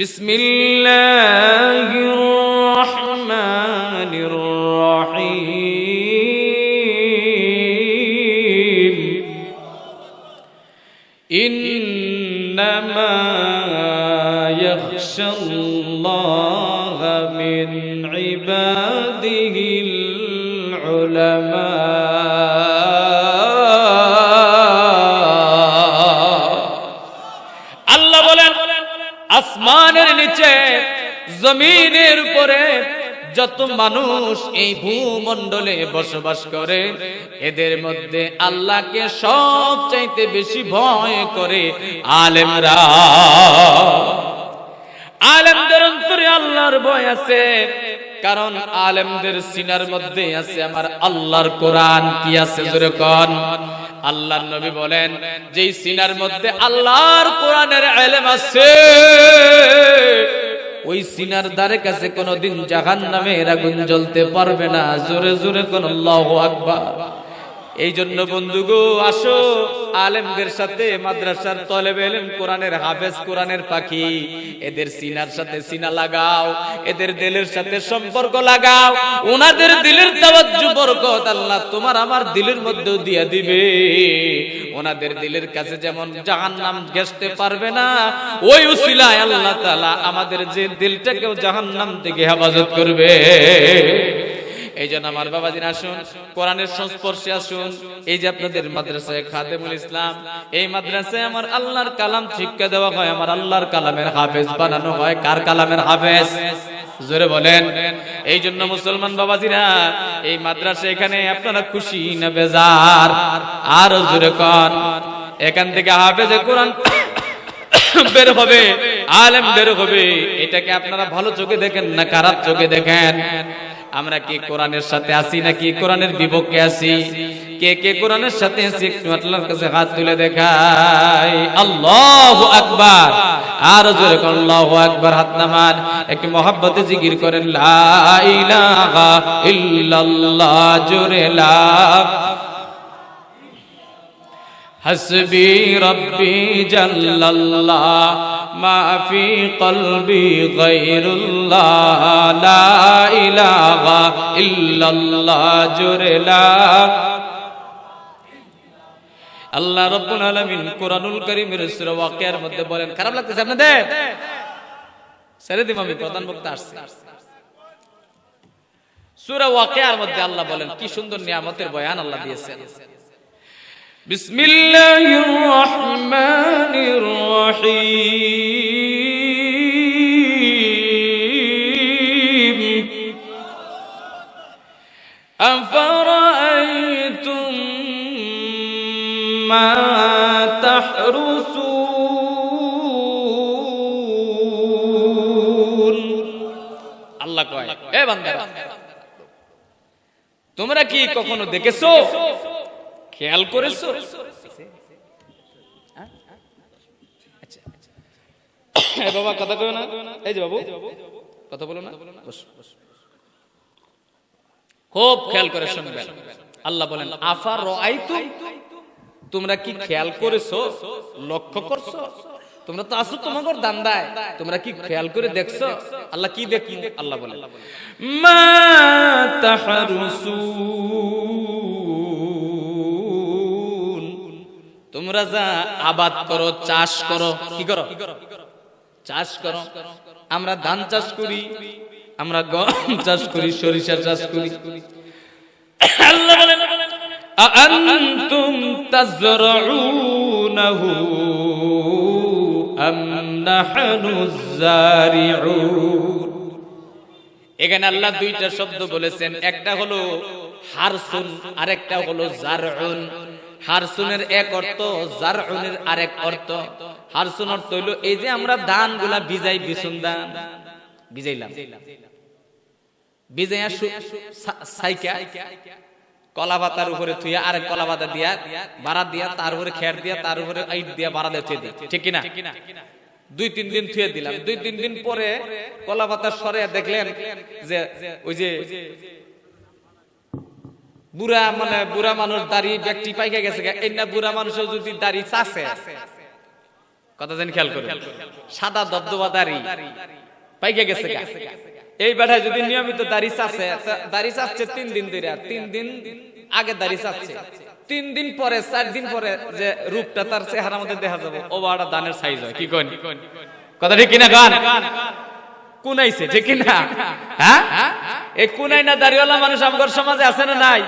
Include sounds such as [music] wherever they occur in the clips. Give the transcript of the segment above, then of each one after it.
بسم الله الرحمن الرحيم. إنما يخشى الله من عباده العلماء. জমিনের উপরে যত মানুষ এই ভূমণ্ডলে বসবাস করে, এদের মধ্যে আল্লাহকে সব চাইতে বেশি ভয় করে আলেমরা। আলেমদের অন্তরে আল্লাহর ভয় আছে, কারণ আলেমদের সিনার মধ্যে আছে আমার আল্লাহর কোরআন কি আছে জোরে কন। আল্লাহর নবী বলেন, যেই সিনার মধ্যে আল্লাহর কোরআনের আলেম আছে ওই সিনার দ্বারে কাছে কোনোদিন জাহান নামে আগুন জ্বলতে পারবে না। জোরে জোরে কোন আল্লাহু আকবার। এই জন্য বন্ধুগো, আসো, আলেমদের সাথে মাদ্রাসার তলেবে এলেম, কোরআনের হাফেজ, কোরআনের পাখি। এদের সিনার সাথে সিনা লাগাও, এদের দিলের সাথে সম্পর্ক লাগাও ওনাদের দিলের তাওয়াজ্জু বরকত আল্লাহ তোমার আমার দিলের মধ্যেও দিয়া দিবে। ওনাদের দিলের কাছে যেমন জাহান্নাম ঘেসতে পারবে না, ওই উসিলায় আল্লাহ তাআলা আমাদের যে দিলটাকেও জাহান্নাম থেকে হেফাজত করবে। এই জন্য আমার বাবাজিন আসুন, কোরআনের সংস্পর্শে আসুন। এই যে আপনাদের মাদ্রাসায় খাদেমুল ইসলাম, এই মাদ্রাসায় আমার আল্লাহর কালাম শিক্ষা দেওয়া হয়, আমার আল্লাহর কালামের হাফেজ বানানো হয়। কার কালামের হাফেজ? জোরে বলেন। এই জন্য মুসলমান বাবাজিরা, এই মাদ্রাসা এখানে আপনারা খুশি না বেজার? আর জোরে কন। এখান থেকে হাফেজে কোরআন [coughs] বের হবে, আলেম বের হবে। এটাকে আপনারা ভালো চোখে দেখেন না খারাপ চোখে দেখেন? আমরা কি কোরআনের সাথে আসি নাকি কোরআনের বিপক্ষে আসি কে কে কোরআনের সাথে আসি একটু আল্লাহর কাছে হাত তুলে দেখাই। আল্লাহু আকবার। আর জোরে কোন আল্লাহু আকবার হাত নামান। একটু মহব্বতে জিকির করেন, লা ইলাহা ইল্লাল্লাহ, জোরে লা। হাসবি রব্বি জাল্লাল্লাহ। ما في قلبي غير الله لا إله إلا الله جرلا আল্লাহ রব্বুল আলামিন কোরআনুল কারীমের সূরা ওয়াকিয়ার মধ্যে বলেন খারাপ লাগতেছে আপনাদের ছেড়ে দিম আমি প্রধান বক্তা আসছে সূরা ওয়াকিয়ার মধ্যে আল্লাহ বলেন কি সুন্দর নিয়ামতের বয়ান আল্লাহ দিয়েছেন بسم الله الرحمن الرحيم أفرأيتم ما تحرسون আল্লাহ কয় এ বান্দারা তোমরা কি কখনো দেখেছো খেয়াল করেছ। বাবা, কথা কয় না। এই যে বাবু, কথা বলো না। খুব খেয়াল করে শুনবেন। আল্লাহ বলেন আফার রাআইতু তোমরা কি খেয়াল করেছ? লক্ষ্য করছ? তোমরা তো আসো তোমাগর দান্দায়। তোমরা কি খেয়াল করে দেখছ? আল্লাহ কি দেখি আল্লাহ বলে মা তাহরুসুন তোমরা যা আবাদ করো, চাষ করো, কি করো? চাষ করো। আমরা ধান চাষ করি, আমরা গম চাষ করি, সরিষা চাষ করি। এখানে আল্লাহ দুইটা শব্দ বলেছেন। একটা হলো হারসুন, আরেকটা হলো জারুন হারসুনের এক অর্থ, জারউনের আরেক অর্থ। হারসুন অর্থ হইল, এই যে আমরা ধানগুলা ভিজাই বিছুন ধান ভিজাইলাম। ভিজাইয়া সাইকা, কলা পাতার উপরে থুইয়া আরেক কলা পাতা দিয়া বাড়া দিয়া, তার উপরে খের দিয়া, তার উপরে ইট দিয়া বাড়া দিয়ে থুয়ে ঠিক কিনা? দুই তিন দিন থুয়ে দিলাম। দুই তিন দিন পরে কলা পাতা সরে দেখলেন যে, ওই যে বুড়া মানে বুড়া মানুষ দাড়ি ব্যক্তি পাইকা গেছে এই বুড়া মানুষের যদি দাড়ি চাষে কথা জানি খেয়াল করে সাদা দবদবা দাড়ি পাইকে গেছে। এই বেটায় যদি নিয়মিত দাড়ি চাচ্ছে দাড়ি চাচ্ছে তিন দিন ধরে তিন দিন আগে দাড়ি চাচ্ছে। তিন দিন পরে, চার দিন পরে যে রূপটা তার চেহারার মধ্যে দেখা যাবে, ও বাড়া দানের সাইজ হয়। কি কন কথা ঠিক কিনা গান কুনাইছে ঠিক কিনা? হ্যাঁ? এই কুনাই না দাড়িওয়ালা মানুষ আমার সমাজে আছে না নাই?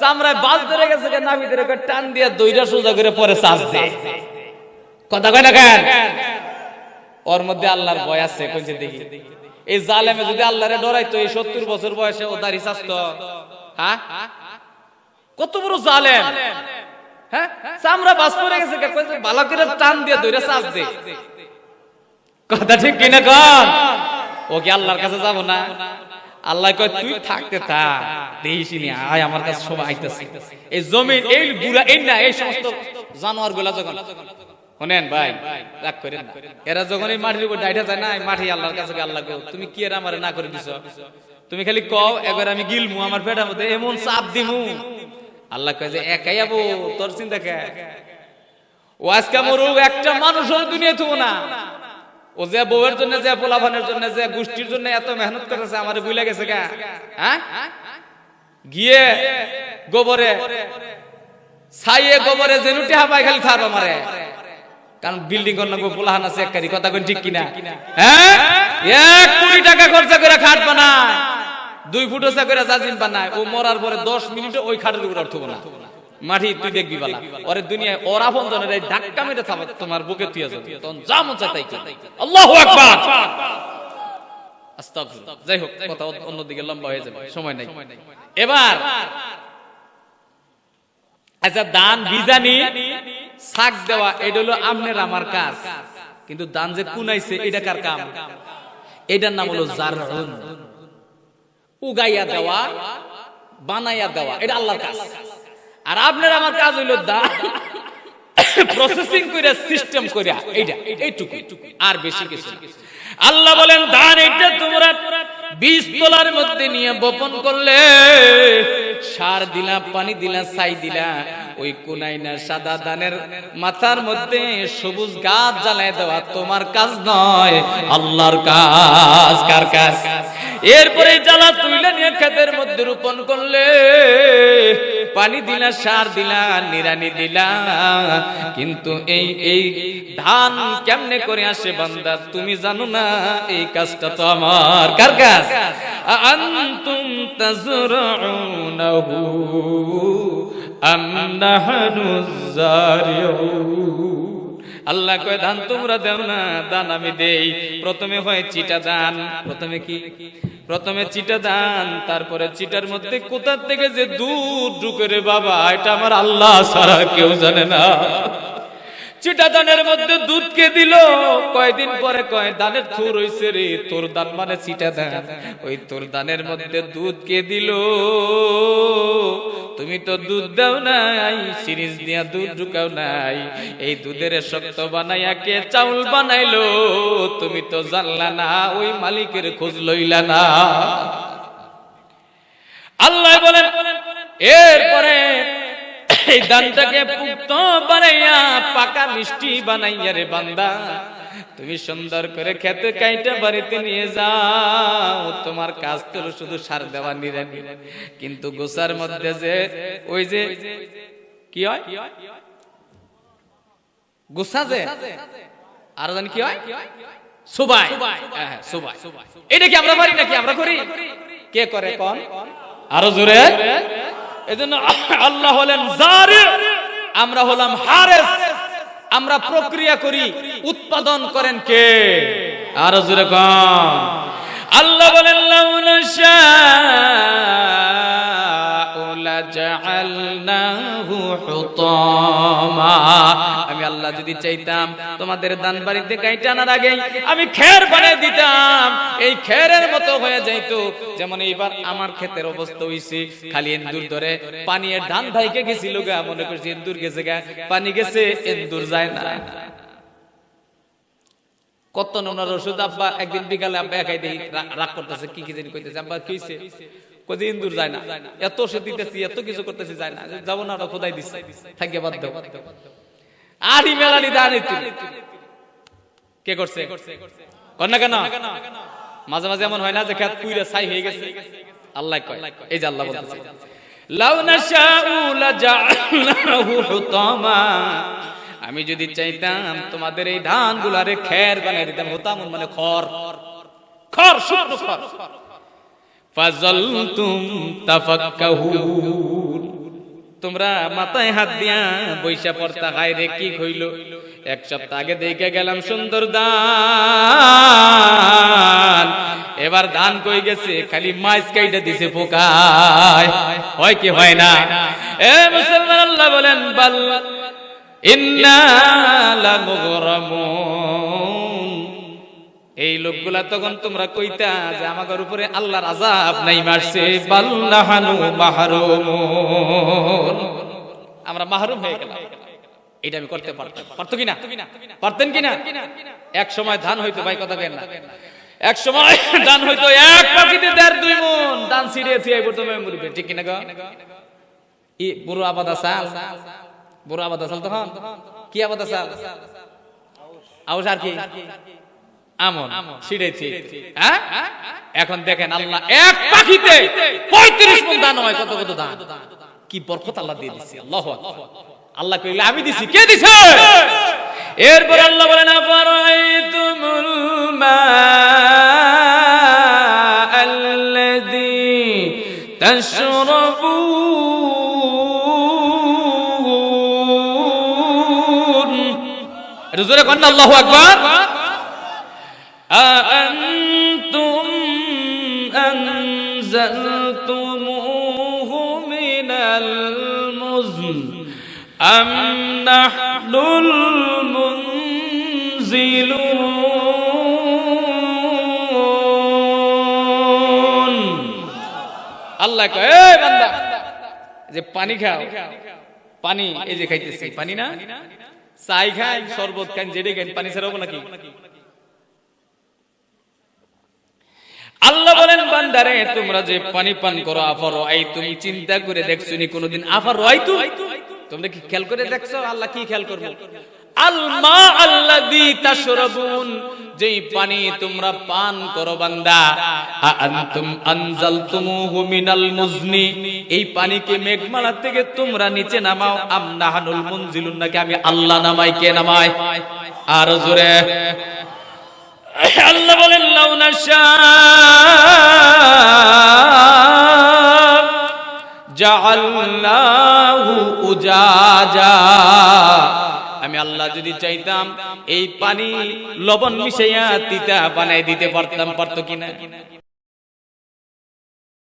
চামড়ায় বাস ধরে গেছে নামি ধরে টান দিয়ে দইটা সোজা করে পরে চাষ দেয় কথা কয় না কেন? মধ্যে আল্লাহর ভয় আছে দেখি। এই জালেমে যদি আল্লাহরে ডরাইতো, এই সত্তর বছর বয়সে ও দাড়ি চাচতো। হ্যাঁ? কত বড় জালেম। হ্যাঁ? চামড়া বাস পরে গেছে? কইছে টান দিয়ে দইরা চাষ দে। কথা ঠিক কিনা কন? ও কি আল্লাহর কাছে যাব না? আল্লাহ কয় তুই থাকতে থাক নি আয় আমার কাছে সবাই আইতেছে। এই জমিন এই গুড়া এই না এই সমস্ত জানোয়ারগুলা যখন শোনেন ভাই রাগ করেন। এরা যখন এই মাটির উপর ডাইটা যায় না মাটি আল্লাহর কাছে আল্লাহ গো, তুমি কি এর আমারে না করে দিছো? তুমি খালি কও একবার আমি গিলমু আমার পেটের মধ্যে এমন চাপ দিমু। আল্লাহ কয় যে একাই আবো তোর চিন্তা কে? ও আজকে মরুক একটা মানুষও দুনিয়া থুবো না। ও যে বউয়ের জন্য, যে পোলাভানের জন্য, যে গোষ্ঠীর জন্য এত মেহনত করেছে আমার ভুলে গেছে গা। হ্যাঁ? গিয়ে গোবরে, ছাইয়ে গোবরে জেনুটি হাবাই খালি থারবা মারে কারণ বিল্ডিং নাকো পোলাহান আছে এককারি কথা কোন ঠিক কিনা? হ্যাঁ? এক কোটি টাকা খরচা করে খাট বানায়, দুই ফুট করে জাজিম বানায়, ও মরার পরে দশ মিনিটে ওই খাটের উপর উঠবো না। মাটি তুই দেখবি বালা। ওরে দুনিয়ায় ওর এই ধাক্কা মেরে থামা তোমার বুকে তুই তখন যা মন চায় তাই যাই হোক, কথা অন্যদিকে লম্বা হয়ে যাবে। সময় নাই। এবার আচ্ছা দান বিজানি শাক দেওয়া, এটা হলো আমনের আমার কাজ। কিন্তু দান যে কুনাইছে এটা কার কাম? এটার নাম হলো জারহুন। উগাইয়া দেওয়া, বানাইয়া দেওয়া, এটা আল্লাহর কাজ। আর আপনার আমার কাজ হইল দা প্রসেসিং করে সিস্টেম করে এইটা, এইটুকু, আর বেশি কিছু। আল্লাহ বলেন ধান এইটা তোমরা বীজ তোলার মধ্যে নিয়ে বপন করলে, সার দিলা, পানি দিলা, ছাই দিলা ওই কোনাই না সাদা ধানের মাথার মধ্যে সবুজ গাছ জ্বালায় দেওয়া তোমার কাজ নয়, আল্লাহর কাজ, কার কাজ? এরপরে জ্বালা তুইলে নিয়ে ক্ষেতের মধ্যে রোপণ করলে, পানি দিলা, সার দিলা নিরানি দিলা। কিন্তু এই এই ধান কেমনে করে আসে বান্দা, তুমি জানো না, এই কাজটা তো আমার, কার কাজ? আনতুম তাজরাউনাহু আল্লাহ কয় ধান তোমরা দেও না, দান আমি দেই। প্রথমে হয় চিটা দান, প্রথমে কি? প্রথমে চিটা দান, তারপরে চিটার মধ্যে কোথার থেকে যে দুধ ঢুকে রে বাবা, এটা আমার আল্লাহ সারা কেউ জানে না। চিটা দানের মধ্যে দুধ কে দিল। কয়দিন পরে কয়, দানের থুর হইছে রে, তোর দান মানে চিটা দান ওই তোর দানের মধ্যে দুধ কে দিল। তুমি তো দুধ দাও নাই সিরিজ দিয়া দুধ ঢুকাও নাই। এই দুধের শক্ত বানাইয়া কে চাউল বানাইলো? তুমি তো জানলা না, ওই মালিকের খোঁজ লইলা না। আল্লাহ বলেন, এরপরে এই দানটাকে পুক্ত বানাইয়া পাকা মিষ্টি বানাইয়া রে বান্দা। তুমি সুন্দর করে খেতে কাইটা বাড়িতে নিয়ে যাও। তোমার কাজ তো শুধু সার দেওয়া নিরানি কিন্তু গোসার মধ্যে যে ওই যে কি হয়? গুসা যে আর জানি কি হয়? সুবাই। হ্যাঁ, সুবাই। এটা কি আমরা পারি নাকি? আমরা করি? কে করে কোন? আরও জোরে। এজন্য আল্লাহ হলেন আমরা হলাম হারেস। আমরা প্রক্রিয়া করি, উৎপাদন করেন কে? আর জোরে আল্লাহ বলেন আমি আল্লাহ যদি চাইতাম তোমাদের দান বাড়িতে কাইটা আনার আগে আমি খের বানিয়ে দিতাম। এই খেরের মতো হয়ে যাইতো। যেমন এইবার আমার ক্ষেতের অবস্থা হইছে, খালি এন্দুর ধরে পানির ধান ধাইকে গেছিল গা, মনে করছি এন্দুর গেছে গা, পানি গেছে এন্দুর যায় না। কত নোনার ওষুধ আব্বা, একদিন বিকালে আব্বা একাই দেখি রাগ করতেছে, কি কি জানি কইতেছে, আব্বা কি হইছে? কদি ইন্দুর যায় না। এত ওষুধ দিতেছি, এত কিছু করতেছি, যায় না। যাব না খোদাই দিচ্ছে থাকিয়ে বাদ দাও। আরি মেলানি দানি কে করছে? কর না কেন? মাঝে মাঝে এমন হয় না যে খেত কুইরা ছাই হয়ে গেছে। আল্লাহ কয়। এই যে আল্লাহ বলতেছে। লাউ নাশাউ লাজআলনাহু হুতামা। আমি যদি চাইতাম তোমাদের এই ধানগুলারে খের বানিয়ে দিতাম। হুতামুন মানে খড়। খড়, শুকনো খড়। ফাজলতুম তাফাক্কাহুন। তোমরা মাথায় হাত দিয়া বৈশা পড়তা, হায় রে, কি হইল? এক সপ্তাহ আগে দেখে গেলাম সুন্দর দান। এবার ধান কই গেছে? খালি মাছ কাইটা দিছে পোকায় হয় কি হয় না? এ মুসলমান আল্লাহ বলেন, বাল ইন্না লামুগরামুন। এই লোকগুলা তখন তোমরা কইতা যে আমাদের উপরে আল্লাহর আজাব নাই মারছে। বাল্লাহানু মাহরুমুন। আমরা মাহরুম হয়ে গেলাম। এটা আমি করতে পারতাম। পারতো কিনা? পারতেন কিনা? এক সময় ধান হইতো ভাই কথা কেন না। এক সময় ধান হইতো এক পাখিতে দেড় দুই মন। ধান ছিড়ে থিয়ে প্রথমে মরিবে ঠিক কিনা গো? ই বুড়ো আবাদ আসাল। বুড়ো আবাদ আসাল তখন? কি আবাদ আসাল? আউস আর কি? আমন ছিড়েছি হ্যাঁ? এখন দেখেন আল্লাহ এক পাখিতে পঁয়ত্রিশ মন দান হয় কত কত দান? কি বরকত আল্লাহ দিয়ে দিচ্ছে আল্লাহ আল্লাহ কইলে আমি দিছি কে দিছে? এরপর আল্লাহ বলেন আফারাইতুমুল মাআল্লাযী তাশরাবুন এটা জোরে কন্না আল্লাহু আকবার। أأنتم أنزلتموه من المزن أم نحن المنزلون আল্লাহ কয় এই বান্দা যে পানি খাও পানি এই যে খাইতেছি পানি না চাই খাই শরবত খান জেডে খান পানি ছাড়াবো নাকি বলেন তোমরা যে পানি পান করো, আফার আই তুমি চিন্তা করে দেখছ নি কোনোদিন? আফার আই তু তোমরা কি খেয়াল করে দেখছ? আল্লাহ কি খেয়াল করব? আল মা আল্লাযী তাশরাবুন, যেই পানি তোমরা পান করো বান্দা আনতুম আনজালতুমুহু মিনাল মুজনি, এই পানিকে মেঘমালা থেকে তোমরা নিচে নামাও। আম নাহানুল মুনজিলুন নাকি আমি আল্লাহ নামাই, কে নামাই আর জোরে। আল্লাহ বলেন লাউনা জাআল্লাহু উজাজা আমি আল্লাহ যদি চাইতাম এই পানি লবণ মিশাইয়া তিতা বানাই দিতে পারতাম পারতো কিনা